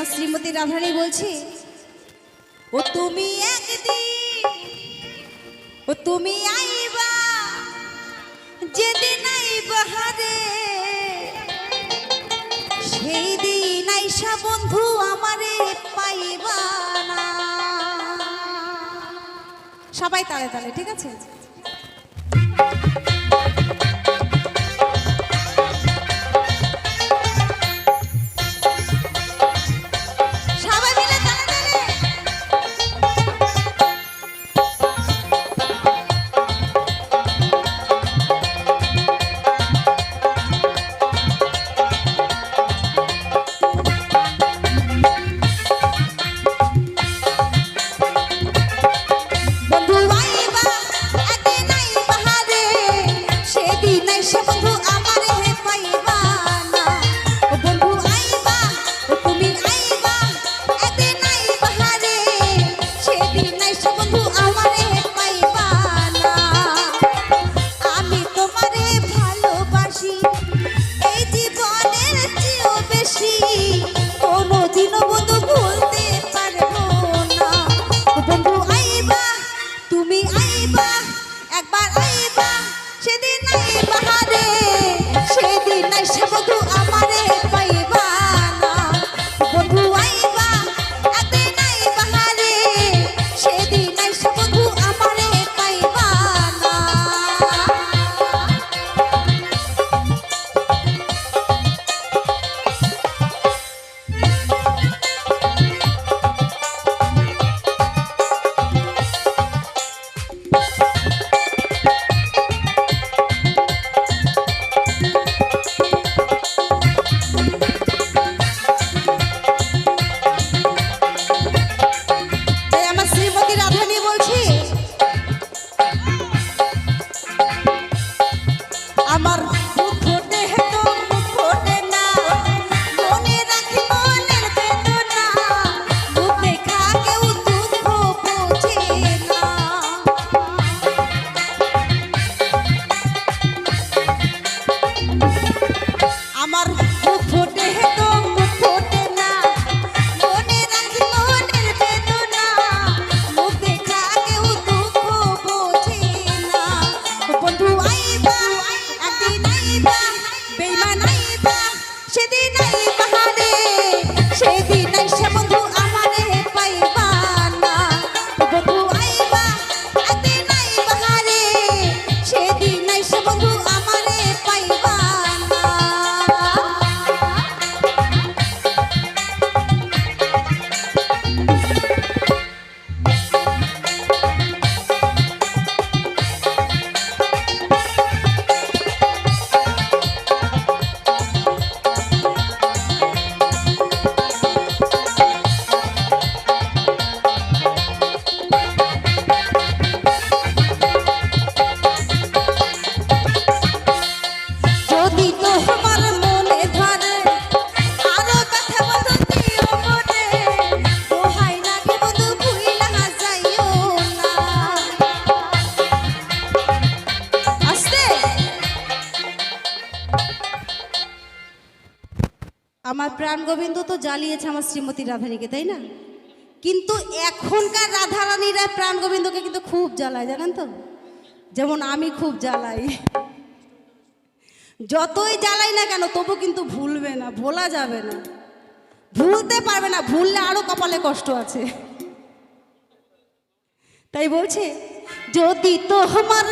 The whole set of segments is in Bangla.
আমার শ্রীমতী রাধারানী বলছি, ও তুমি ও তুমি আইবা, যেদিন আইবা হারে সেই দিন আইসা বন্ধু আমারে পাইবা না। সবাই তালে তালে, ঠিক আছে? আমার প্রাণ গোবিন্দ তো জ্বালিয়েছে আমার শ্রীমতী রাধারীকে তাই না? কিন্তু এখনকার রাধারানীরা প্রাণ গোবিন্দকে কিন্তু খুব জ্বালায়, জানেন তো? যেমন আমি খুব জ্বালাই। যতই জ্বালাই না কেন, তবু কিন্তু ভুলবে না, ভোলা যাবে না। ভুলতে পারবে না, ভুললে আরও কপালে কষ্ট আছে। তাই বলছে, যদি তো আমার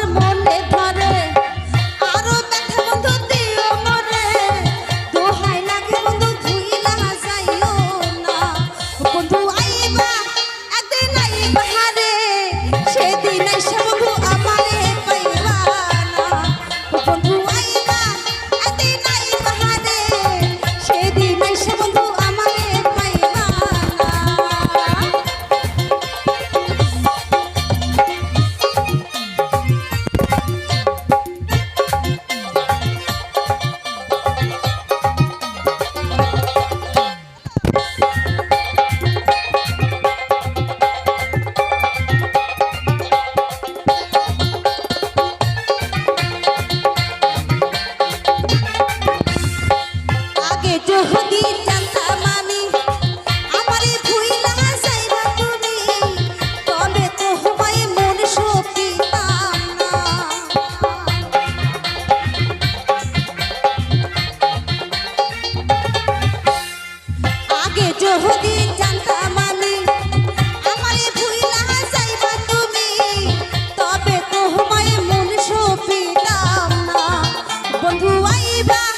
বন্ধু আইবা।